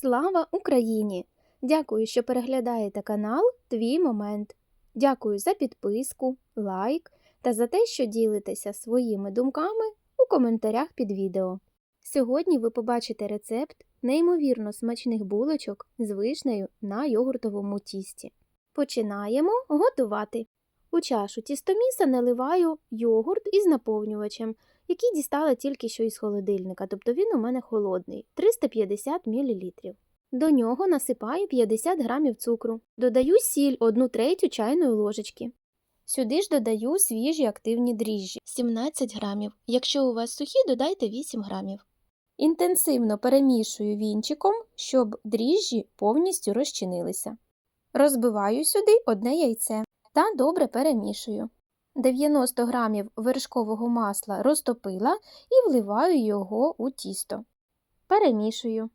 Слава Україні! Дякую, що переглядаєте канал Твій Момент. Дякую за підписку, лайк та за те, що ділитеся своїми думками у коментарях під відео. Сьогодні ви побачите рецепт неймовірно смачних булочок з вишнею на йогуртовому тісті. Починаємо готувати. У чашу тістоміса наливаю йогурт із наповнювачем, який дістала тільки що із холодильника, тобто він у мене холодний 350 мл. До нього насипаю 50 грамів цукру. Додаю сіль 1 третю чайної ложечки. Сюди ж додаю свіжі активні дріжджі 17 грамів. Якщо у вас сухі, додайте 8 грамів. Інтенсивно перемішую вінчиком, щоб дріжджі повністю розчинилися. Розбиваю сюди одне яйце та добре перемішую. 90 грамів вершкового масла розтопила і вливаю його у тісто. Перемішую.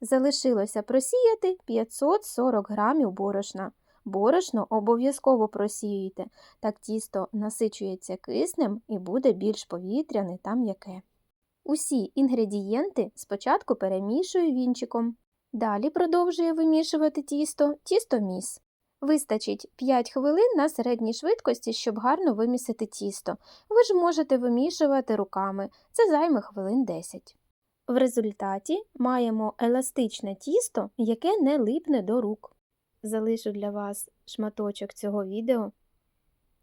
Залишилося просіяти 540 грамів борошна. Борошно обов'язково просіюйте, так тісто насичується киснем і буде більш повітряне та м'яке. Усі інгредієнти спочатку перемішую вінчиком. Далі продовжує вимішувати тісто тістоміс. Вистачить 5 хвилин на середній швидкості, щоб гарно вимісити тісто. Ви ж можете вимішувати руками, це займе хвилин 10. В результаті маємо еластичне тісто, яке не липне до рук. Залишу для вас шматочок цього відео.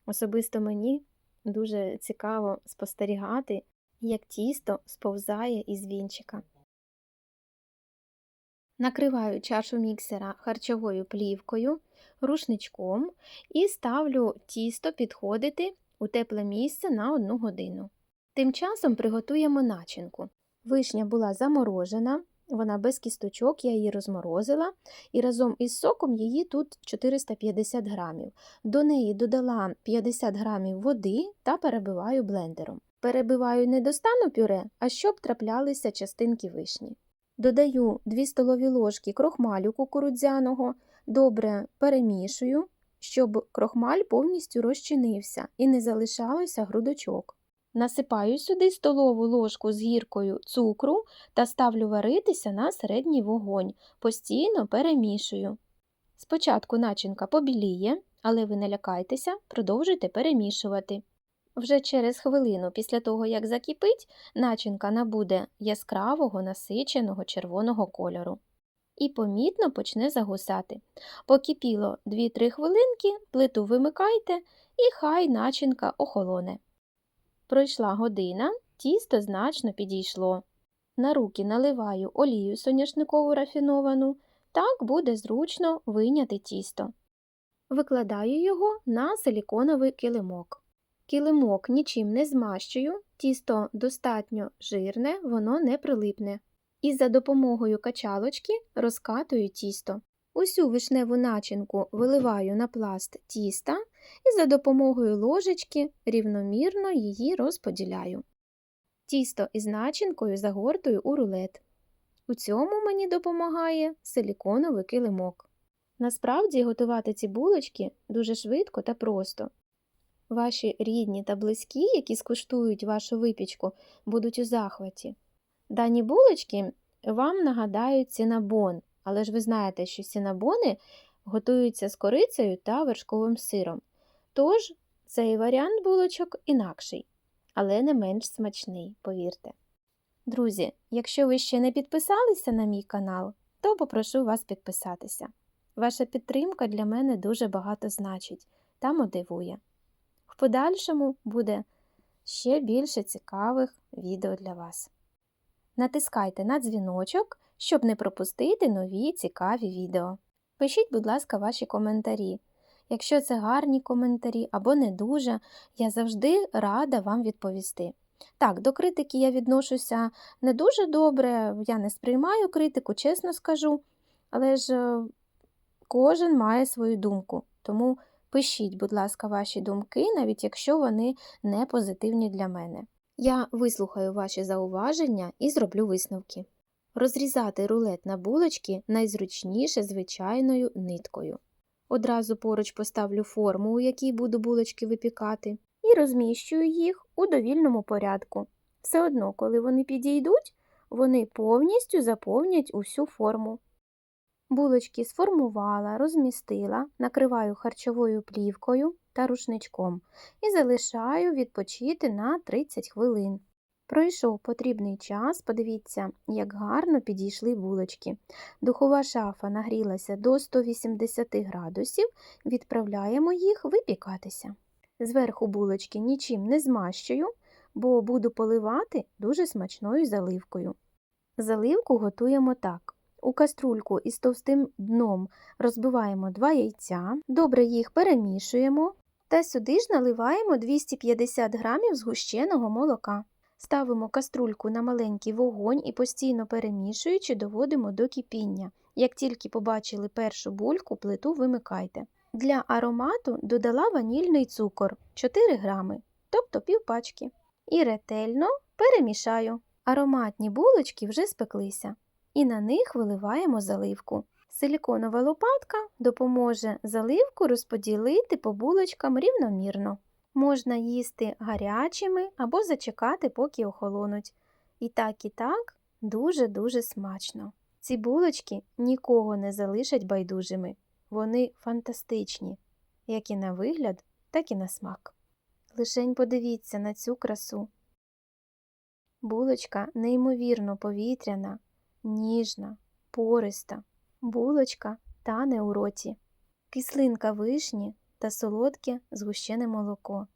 Особисто мені дуже цікаво спостерігати, як тісто сповзає із вінчика. Накриваю чашу міксера харчовою плівкою, рушничком і ставлю тісто підходити у тепле місце на 1 годину. Тим часом приготуємо начинку. Вишня була заморожена, вона без кісточок, я її розморозила, і разом із соком її тут 450 грамів. До неї додала 50 грамів води та перебиваю блендером. Перебиваю не до стану пюре, а щоб траплялися частинки вишні. Додаю 2 столові ложки крохмалю кукурудзяного, добре перемішую, щоб крохмаль повністю розчинився і не залишалося грудочок. Насипаю сюди столову ложку з гіркою цукру та ставлю варитися на середній вогонь, постійно перемішую. Спочатку начинка побіліє, але ви не лякайтеся, продовжуйте перемішувати. Вже через хвилину після того, як закипить, начинка набуде яскравого насиченого червоного кольору. І помітно почне загусати. Покипіло 2-3 хвилинки, плиту вимикайте і хай начинка охолоне. Пройшла година, тісто значно підійшло. На руки наливаю олію соняшникову рафіновану, так буде зручно вийняти тісто. Викладаю його на силіконовий килимок. Килимок нічим не змащую, тісто достатньо жирне, воно не прилипне. І за допомогою качалочки розкатую тісто. Усю вишневу начинку виливаю на пласт тіста і за допомогою ложечки рівномірно її розподіляю. Тісто із начинкою загортую у рулет. У цьому мені допомагає силіконовий килимок. Насправді готувати ці булочки дуже швидко та просто. Ваші рідні та близькі, які скуштують вашу випічку, будуть у захваті. Дані булочки вам нагадають цинабон, але ж ви знаєте, що цинабони готуються з корицею та вершковим сиром. Тож цей варіант булочок інакший, але не менш смачний, повірте. Друзі, якщо ви ще не підписалися на мій канал, то попрошу вас підписатися. Ваша підтримка для мене дуже багато значить та мотивує. Подальшому буде ще більше цікавих відео для вас. Натискайте на дзвіночок, щоб не пропустити нові цікаві відео. Пишіть, будь ласка, ваші коментарі. Якщо це гарні коментарі або не дуже, я завжди рада вам відповісти. Так, до критики я відношуся не дуже добре, я не сприймаю критику, чесно скажу, але ж е, кожен має свою думку, тому пишіть, будь ласка, ваші думки, навіть якщо вони не позитивні для мене. Я вислухаю ваші зауваження і зроблю висновки. Розрізати рулет на булочки найзручніше звичайною ниткою. Одразу поруч поставлю форму, у якій буду булочки випікати, і розміщую їх у довільному порядку. Все одно, коли вони підійдуть, вони повністю заповнять усю форму. Булочки сформувала, розмістила, накриваю харчовою плівкою та рушничком і залишаю відпочити на 30 хвилин. Пройшов потрібний час, подивіться, як гарно підійшли булочки. Духова шафа нагрілася до 180 градусів, відправляємо їх випікатися. Зверху булочки нічим не змащую, бо буду поливати дуже смачною заливкою. Заливку готуємо так. У каструльку із товстим дном розбиваємо 2 яйця, добре їх перемішуємо та сюди ж наливаємо 250 грамів згущеного молока. Ставимо каструльку на маленький вогонь і постійно перемішуючи доводимо до кипіння. Як тільки побачили першу бульку, плиту вимикайте. Для аромату додала ванільний цукор 4 грами, тобто півпачки. І ретельно перемішаю. Ароматні булочки вже спеклися, і на них виливаємо заливку. Силіконова лопатка допоможе заливку розподілити по булочкам рівномірно. Можна їсти гарячими або зачекати, поки охолонуть. І так, і так дуже-дуже смачно. Ці булочки нікого не залишать байдужими. Вони фантастичні, як і на вигляд, так і на смак. Лишень подивіться на цю красу. Булочка неймовірно повітряна, ніжна, пориста. Булочка тане у роті, кислинка вишні та солодке згущене молоко.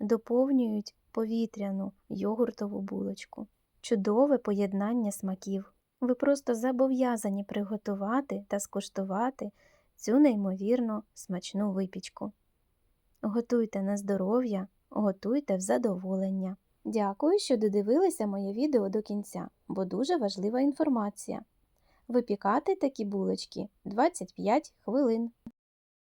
Доповнюють повітряну йогуртову булочку. Чудове поєднання смаків. Ви просто зобов'язані приготувати та скуштувати цю неймовірно смачну випічку. Готуйте на здоров'я, готуйте в задоволення. Дякую, що додивилися моє відео до кінця, бо дуже важлива інформація. Випікати такі булочки 25 хвилин.